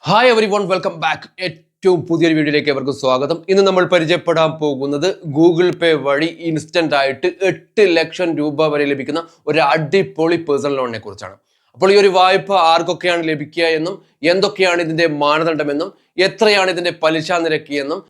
Hi everyone welcome back ഏറ്റവും പുതിയൊരു വീഡിയോയിലേക്ക് അവർക്ക് സ്വാഗതം. ഇന്ന് നമ്മൾ പരിചയപ്പെടാൻ പോകുന്നത് ഗൂഗിൾ പേ വഴി ഇൻസ്റ്റന്റ് ആയിട്ട് എട്ട് ലക്ഷം രൂപ വരെ ലഭിക്കുന്ന ഒരു അടിപൊളി പേഴ്സണൽ ലോണിനെ കുറിച്ചാണ്. അപ്പോൾ ഈ ഒരു വായ്പ ആർക്കൊക്കെയാണ് ലഭിക്കുക എന്നും എന്തൊക്കെയാണ് ഇതിന്റെ മാനദണ്ഡമെന്നും എത്രയാണ് ഇതിന്റെ പലിശ നിരക്ക് എന്നും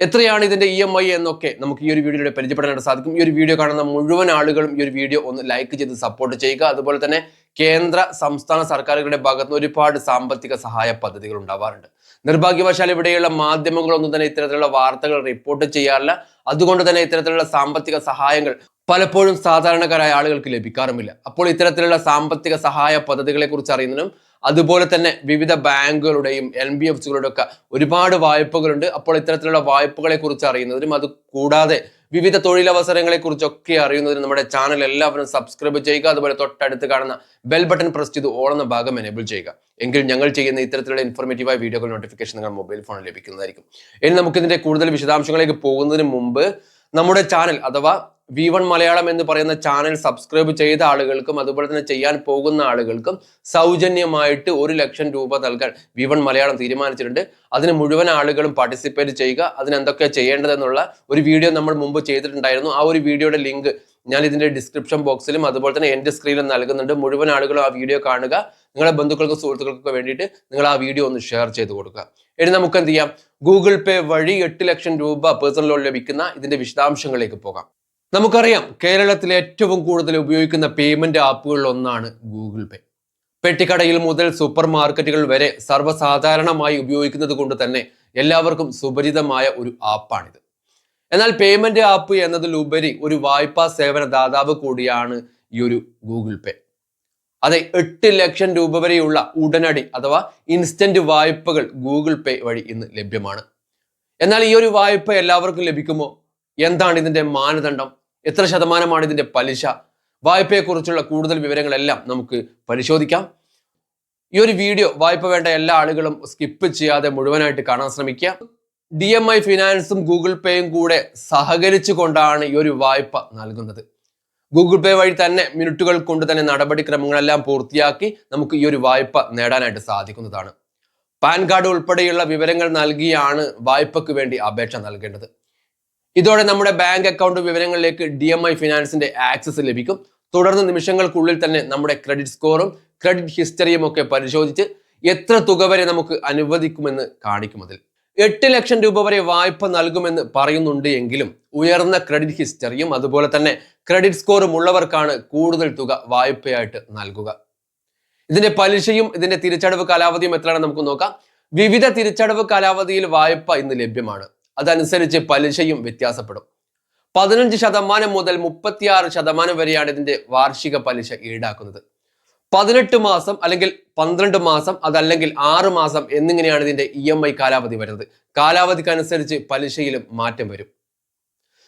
എത്രയാണ് ഇതിന്റെ ഇ എം ഐ എന്നൊക്കെ നമുക്ക് ഈ ഒരു വീഡിയോയിലൂടെ പരിചയപ്പെടാനായിട്ട് സാധിക്കും. ഈ ഒരു വീഡിയോ കാണുന്ന മുഴുവൻ ആളുകളും ഈ ഒരു വീഡിയോ ഒന്ന് ലൈക്ക് ചെയ്ത് സപ്പോർട്ട് ചെയ്യുക. അതുപോലെ തന്നെ കേന്ദ്ര സംസ്ഥാന സർക്കാരുകളുടെ ഭാഗത്തുനിന്ന് ഒരുപാട് സാമ്പത്തിക സഹായ പദ്ധതികൾ ഉണ്ടാവാറുണ്ട്. നിർഭാഗ്യവശാൽ ഇവിടെയുള്ള മാധ്യമങ്ങളൊന്നും തന്നെ ഇത്തരത്തിലുള്ള വാർത്തകൾ റിപ്പോർട്ട് ചെയ്യാറില്ല. അതുകൊണ്ട് തന്നെ ഇത്തരത്തിലുള്ള സാമ്പത്തിക സഹായങ്ങൾ പലപ്പോഴും സാധാരണക്കാരായ ആളുകൾക്ക് ലഭിക്കാറുമില്ല. അപ്പോൾ ഇത്തരത്തിലുള്ള സാമ്പത്തിക സഹായ പദ്ധതികളെ കുറിച്ച് അറിയുന്നതിനും അതുപോലെ തന്നെ വിവിധ ബാങ്കുകളുടെയും എൻ ബി എഫ് സികളുടെയൊക്കെ ഒരുപാട് വായ്പകളുണ്ട്. അപ്പോൾ ഇത്തരത്തിലുള്ള വായ്പകളെ കുറിച്ച് അറിയുന്നതിനും അത് കൂടാതെ വിവിധ തൊഴിലവസരങ്ങളെ കുറിച്ചൊക്കെ അറിയുന്നതിന് നമ്മുടെ ചാനൽ എല്ലാവരും സബ്സ്ക്രൈബ് ചെയ്യുക. അതുപോലെ തൊട്ടടുത്ത് കാണുന്ന ബെൽ ബട്ടൺ പ്രസ് ചെയ്ത് ഓൾ എന്ന ഭാഗം എനേബിൾ ചെയ്യുക. എങ്കിൽ ഞങ്ങൾ ചെയ്യുന്ന ഇത്തരത്തിലുള്ള ഇൻഫോർമേറ്റീവായ വീഡിയോകൾ നോട്ടിഫിക്കേഷൻ നിങ്ങൾ മൊബൈൽ ഫോണിൽ ലഭിക്കുന്നതായിരിക്കും. ഇനി നമുക്ക് ഇതിന്റെ കൂടുതൽ വിശദാംശങ്ങളിലേക്ക് പോകുന്നതിന് മുമ്പ് നമ്മുടെ ചാനൽ അഥവാ വി വൺ മലയാളം എന്ന് പറയുന്ന ചാനൽ സബ്സ്ക്രൈബ് ചെയ്ത ആളുകൾക്കും അതുപോലെ തന്നെ ചെയ്യാൻ പോകുന്ന ആളുകൾക്കും സൗജന്യമായിട്ട് ഒരു ലക്ഷം രൂപ നൽകാൻ വി വൺ മലയാളം തീരുമാനിച്ചിട്ടുണ്ട്. അതിന് മുഴുവൻ ആളുകളും പാർട്ടിസിപ്പേറ്റ് ചെയ്യുക അതിന് എന്തൊക്കെയാണ് ചെയ്യേണ്ടതെന്നുള്ള ഒരു വീഡിയോ നമ്മൾ മുമ്പ് ചെയ്തിട്ടുണ്ടായിരുന്നു. ആ ഒരു വീഡിയോയുടെ ലിങ്ക് ഞാൻ ഇതിന്റെ ഡിസ്ക്രിപ്ഷൻ ബോക്സിലും അതുപോലെ തന്നെ എന്റെ സ്ക്രീനിലും നൽകുന്നുണ്ട്. മുഴുവൻ ആളുകളും ആ വീഡിയോ കാണുക. നിങ്ങളുടെ ബന്ധുക്കൾക്കും സുഹൃത്തുക്കൾക്കൊക്കെ വേണ്ടിയിട്ട് നിങ്ങൾ ആ വീഡിയോ ഒന്ന് ഷെയർ ചെയ്ത് കൊടുക്കുക. ഇനി നമുക്ക് എന്ത് ചെയ്യാം? ഗൂഗിൾ പേ വഴി എട്ട് ലക്ഷം രൂപ പേഴ്സണൽ ലോൺ ലഭിക്കുന്ന ഇതിന്റെ വിശദാംശങ്ങളിലേക്ക് പോകാം. നമുക്കറിയാം കേരളത്തിൽ ഏറ്റവും കൂടുതൽ ഉപയോഗിക്കുന്ന പേയ്മെന്റ് ആപ്പുകളിൽ ഒന്നാണ് ഗൂഗിൾ പേ പെട്ടിക്കടയിൽ മുതൽ സൂപ്പർ മാർക്കറ്റുകൾ വരെ സർവസാധാരണമായി ഉപയോഗിക്കുന്നത് കൊണ്ട് തന്നെ എല്ലാവർക്കും സുപരിചിതമായ ഒരു ആപ്പാണിത് എന്നാൽ പേയ്മെന്റ് ആപ്പ് എന്നതിലുപരി ഒരു വായ്പാ സേവന ദാതാവ് കൂടിയാണ് ഈ ഒരു ഗൂഗിൾ പേ അതെ എട്ട് ലക്ഷം രൂപ വരെയുള്ള ഉടനടി അഥവാ ഇൻസ്റ്റന്റ് വായ്പകൾ ഗൂഗിൾ പേ വഴി ഇന്ന് ലഭ്യമാണ്. എന്നാൽ ഈ ഒരു വായ്പ എല്ലാവർക്കും ലഭിക്കുമോ? എന്താണ് ഇതിന്റെ മാനദണ്ഡം? എത്ര ശതമാനമാണ് ഇതിന്റെ പലിശ? വായ്പയെക്കുറിച്ചുള്ള കൂടുതൽ വിവരങ്ങളെല്ലാം നമുക്ക് പരിശോധിക്കാം. ഈ ഒരു വീഡിയോ വായ്പ വേണ്ട എല്ലാ ആളുകളും സ്കിപ്പ് ചെയ്യാതെ മുഴുവനായിട്ട് കാണാൻ ശ്രമിക്കുക. ഡി എം ഐ ഫിനാൻസും ഗൂഗിൾ പേയും കൂടെ സഹകരിച്ചു കൊണ്ടാണ് ഈ ഒരു വായ്പ നൽകുന്നത്. ഗൂഗിൾ പേ വഴി തന്നെ മിനിറ്റുകൾ കൊണ്ട് തന്നെ നടപടിക്രമങ്ങളെല്ലാം പൂർത്തിയാക്കി നമുക്ക് ഈ ഒരു വായ്പ നേടാനായിട്ട് സാധിക്കുന്നതാണ്. പാൻ കാർഡ് ഉൾപ്പെടെയുള്ള വിവരങ്ങൾ നൽകിയാണ് വായ്പയ്ക്ക് വേണ്ടി അപേക്ഷ നൽകേണ്ടത്. ഇതോടെ നമ്മുടെ ബാങ്ക് അക്കൗണ്ട് വിവരങ്ങളിലേക്ക് ഡി എം ഐ ഫിനാൻസിന്റെ ആക്സസ് ലഭിക്കും. തുടർന്ന് നിമിഷങ്ങൾക്കുള്ളിൽ തന്നെ നമ്മുടെ ക്രെഡിറ്റ് സ്കോറും ക്രെഡിറ്റ് ഹിസ്റ്ററിയും ഒക്കെ പരിശോധിച്ച് എത്ര തുക വരെ നമുക്ക് അനുവദിക്കുമെന്ന് കാണിക്കും അതിൽ. എട്ട് ലക്ഷം രൂപ വരെ വായ്പ നൽകുമെന്ന് പറയുന്നുണ്ട് എങ്കിലും ഉയർന്ന ക്രെഡിറ്റ് ഹിസ്റ്ററിയും അതുപോലെ തന്നെ ക്രെഡിറ്റ് സ്കോറും ഉള്ളവർക്കാണ് കൂടുതൽ തുക വായ്പയായിട്ട് നൽകുക. ഇതിന്റെ പലിശയും ഇതിന്റെ തിരിച്ചടവ് കാലാവധിയും എത്രയാണ് നമുക്ക് നോക്കാം. വിവിധ തിരിച്ചടവ് കാലാവധിയിൽ വായ്പ ഇന്ന് ലഭ്യമാണ്. അതനുസരിച്ച് പലിശയും വ്യത്യാസപ്പെടും. പതിനഞ്ച് ശതമാനം മുതൽ മുപ്പത്തിയാറ് ശതമാനം വരെയാണ് ഇതിന്റെ വാർഷിക പലിശ ഈടാക്കുന്നത്. പതിനെട്ട് മാസം അല്ലെങ്കിൽ പന്ത്രണ്ട് മാസം അതല്ലെങ്കിൽ ആറ് മാസം എന്നിങ്ങനെയാണ് ഇതിന്റെ ഇ എം ഐ കാലാവധി വരുന്നത്. കാലാവധിക്കനുസരിച്ച് പലിശയിലും മാറ്റം വരും.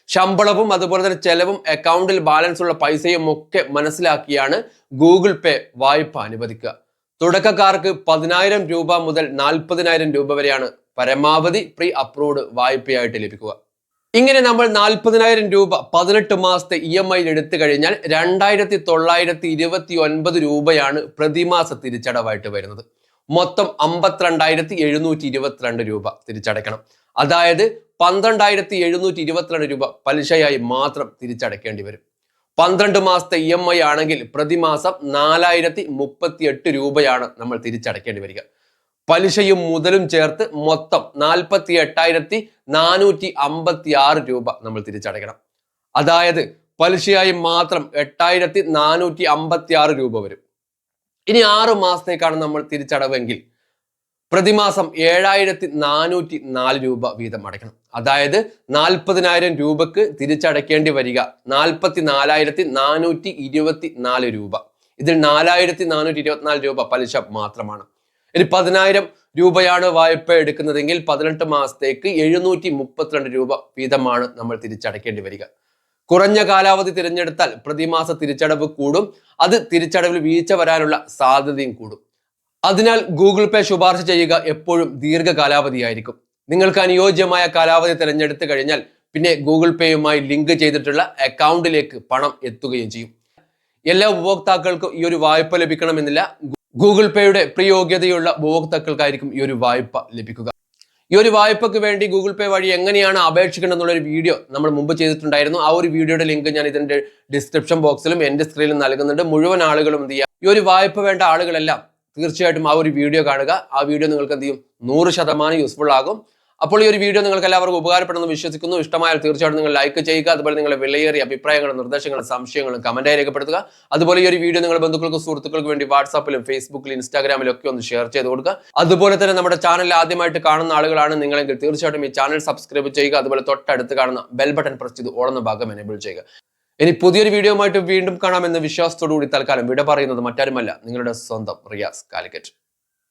ശമ്പളവും അതുപോലെ തന്നെ ചെലവും അക്കൗണ്ടിൽ ബാലൻസ് ഉള്ള പൈസയും ഒക്കെ മനസ്സിലാക്കിയാണ് ഗൂഗിൾ പേ വായ്പ അനുവദിക്കുക. തുടക്കക്കാർക്ക് പതിനായിരം രൂപ മുതൽ നാൽപ്പതിനായിരം രൂപ വരെയാണ് പരമാവധി പ്രീ അപ്രൂവ്ഡ് വായ്പയായിട്ട് ലഭിക്കുക. ഇങ്ങനെ നമ്മൾ നാൽപ്പതിനായിരം രൂപ പതിനെട്ട് മാസത്തെ ഇ എം ഐയിൽ എടുത്തു കഴിഞ്ഞാൽ രണ്ടായിരത്തി തൊള്ളായിരത്തി ഇരുപത്തി ഒൻപത് രൂപയാണ് പ്രതിമാസ തിരിച്ചടവായിട്ട് വരുന്നത്. മൊത്തം അമ്പത്തിരണ്ടായിരത്തി എഴുന്നൂറ്റി ഇരുപത്തിരണ്ട് രൂപ തിരിച്ചടയ്ക്കണം. അതായത് പന്ത്രണ്ടായിരത്തി എഴുന്നൂറ്റി ഇരുപത്തിരണ്ട് രൂപ പലിശയായി മാത്രം തിരിച്ചടയ്ക്കേണ്ടി വരും. പന്ത്രണ്ട് മാസത്തെ ഇ എം ഐ ആണെങ്കിൽ പ്രതിമാസം നാലായിരത്തി മുപ്പത്തി എട്ട് രൂപയാണ് നമ്മൾ തിരിച്ചടയ്ക്കേണ്ടി വരിക. പലിശയും മുതലും ചേർത്ത് മൊത്തം നാൽപ്പത്തി എട്ടായിരത്തി നാനൂറ്റി അമ്പത്തി ആറ് രൂപ നമ്മൾ തിരിച്ചടയ്ക്കണം. അതായത് പലിശയായി മാത്രം എട്ടായിരത്തി നാനൂറ്റി അമ്പത്തി ആറ് രൂപ വരും. ഇനി ആറ് മാസത്തേക്കാണ് നമ്മൾ തിരിച്ചടവെങ്കിൽ പ്രതിമാസം ഏഴായിരത്തി നാനൂറ്റി നാല് രൂപ വീതം അടയ്ക്കണം. അതായത് നാൽപ്പതിനായിരം രൂപക്ക് തിരിച്ചടയ്ക്കേണ്ടി വരിക നാൽപ്പത്തി നാലായിരത്തി നാനൂറ്റി ഇരുപത്തി നാല് രൂപ. ഇതിൽ നാലായിരത്തി നാനൂറ്റി ഇരുപത്തിനാല് രൂപ പലിശ മാത്രമാണ്. ഇനി പതിനായിരം രൂപയാണ് വായ്പ എടുക്കുന്നതെങ്കിൽ പതിനെട്ട് മാസത്തേക്ക് എഴുന്നൂറ്റി മുപ്പത്തിരണ്ട് രൂപ വീതമാണ് നമ്മൾ തിരിച്ചടയ്ക്കേണ്ടി വരിക. കുറഞ്ഞ കാലാവധി തിരഞ്ഞെടുത്താൽ പ്രതിമാസ തിരിച്ചടവ് കൂടും. അത് തിരിച്ചടവിൽ വീഴ്ച വരാനുള്ള സാധ്യതയും കൂടും. അതിനാൽ ഗൂഗിൾ പേ ശുപാർശ ചെയ്യുക എപ്പോഴും ദീർഘകാലാവധിയായിരിക്കും. നിങ്ങൾക്ക് അനുയോജ്യമായ കാലാവധി തിരഞ്ഞെടുത്തു കഴിഞ്ഞാൽ പിന്നെ ഗൂഗിൾ പേയുമായി ലിങ്ക് ചെയ്തിട്ടുള്ള അക്കൗണ്ടിലേക്ക് പണം എത്തുകയും ചെയ്യും. എല്ലാ ഉപഭോക്താക്കൾക്കും ഈ ഒരു വായ്പ ലഭിക്കണമെന്നില്ല. ഗൂഗിൾ പേയുടെ പ്രയോഗ്യതയുള്ള ഉപഭോക്താക്കൾക്കായിരിക്കും ഈ ഒരു വായ്പ ലഭിക്കുക. ഈ ഒരു വായ്പക്ക് വേണ്ടി ഗൂഗിൾ പേ വഴി എങ്ങനെയാണ് അപേക്ഷിക്കേണ്ടത് എന്നുള്ളൊരു വീഡിയോ നമ്മൾ മുമ്പ് ചെയ്തിട്ടുണ്ടായിരുന്നു. ആ ഒരു വീഡിയോയുടെ ലിങ്ക് ഞാൻ ഇതിന്റെ ഡിസ്ക്രിപ്ഷൻ ബോക്സിലും എന്റെ സ്ക്രീനിലും നൽകുന്നുണ്ട്. മുഴുവൻ ആളുകളും എന്ത് ഈ ഒരു വായ്പ വേണ്ട ആളുകളെല്ലാം തീർച്ചയായിട്ടും ആ ഒരു വീഡിയോ കാണുക. ആ വീഡിയോ നിങ്ങൾക്ക് എന്ത് ചെയ്യും? നൂറ് ശതമാനം യൂസ്ഫുൾ ആകും. അപ്പോൾ ഈ ഒരു വീഡിയോ നിങ്ങൾക്ക് എല്ലാവർക്കും ഉപകാരപ്പെടുന്നു വിശ്വസിക്കുന്നു. ഇഷ്ടമായാൽ തീർച്ചയായിട്ടും നിങ്ങൾ ലൈക്ക് ചെയ്യുക അതുപോലെ നിങ്ങളുടെ വിലയേറിയ അഭിപ്രായങ്ങളും നിർദ്ദേശങ്ങളും സംശയങ്ങളും കമന്റായി രേഖപ്പെടുത്തുക. അതുപോലെ ഈ ഒരു വീഡിയോ നിങ്ങൾ ബന്ധുക്കൾക്കും സുഹൃത്തുക്കൾക്ക് വേണ്ടി വാട്സാപ്പിലും ഫേസ്ബുക്കിലും ഇൻസ്റ്റാഗ്രാമിലും ഒക്കെ ഒന്ന് ഷെയർ ചെയ്ത് കൊടുക്കുക. അതുപോലെ തന്നെ നമ്മുടെ ചാനൽ ആദ്യമായിട്ട് കാണുന്ന ആളുകളാണ് നിങ്ങളെങ്കിൽ തീർച്ചയായിട്ടും ഈ ചാനൽ സബ്സ്ക്രൈബ് ചെയ്യുക അതുപോലെ തൊട്ടടുത്ത് കാണുന്ന ബെൽ ബട്ടൺ പ്രസ് ചെയ്ത് ഓടുന്ന ഭാഗം എനേബിൾ ചെയ്യുക. ഇനി പുതിയൊരു വീഡിയോ ആയിട്ട് വീണ്ടും കാണാമെന്ന വിശ്വാസത്തോടു കൂടി തൽക്കാലം വിട പറയുന്നത് മറ്റാരുമല്ല നിങ്ങളുടെ സ്വന്തം റിയാസ് കാലിക്കറ്റ്.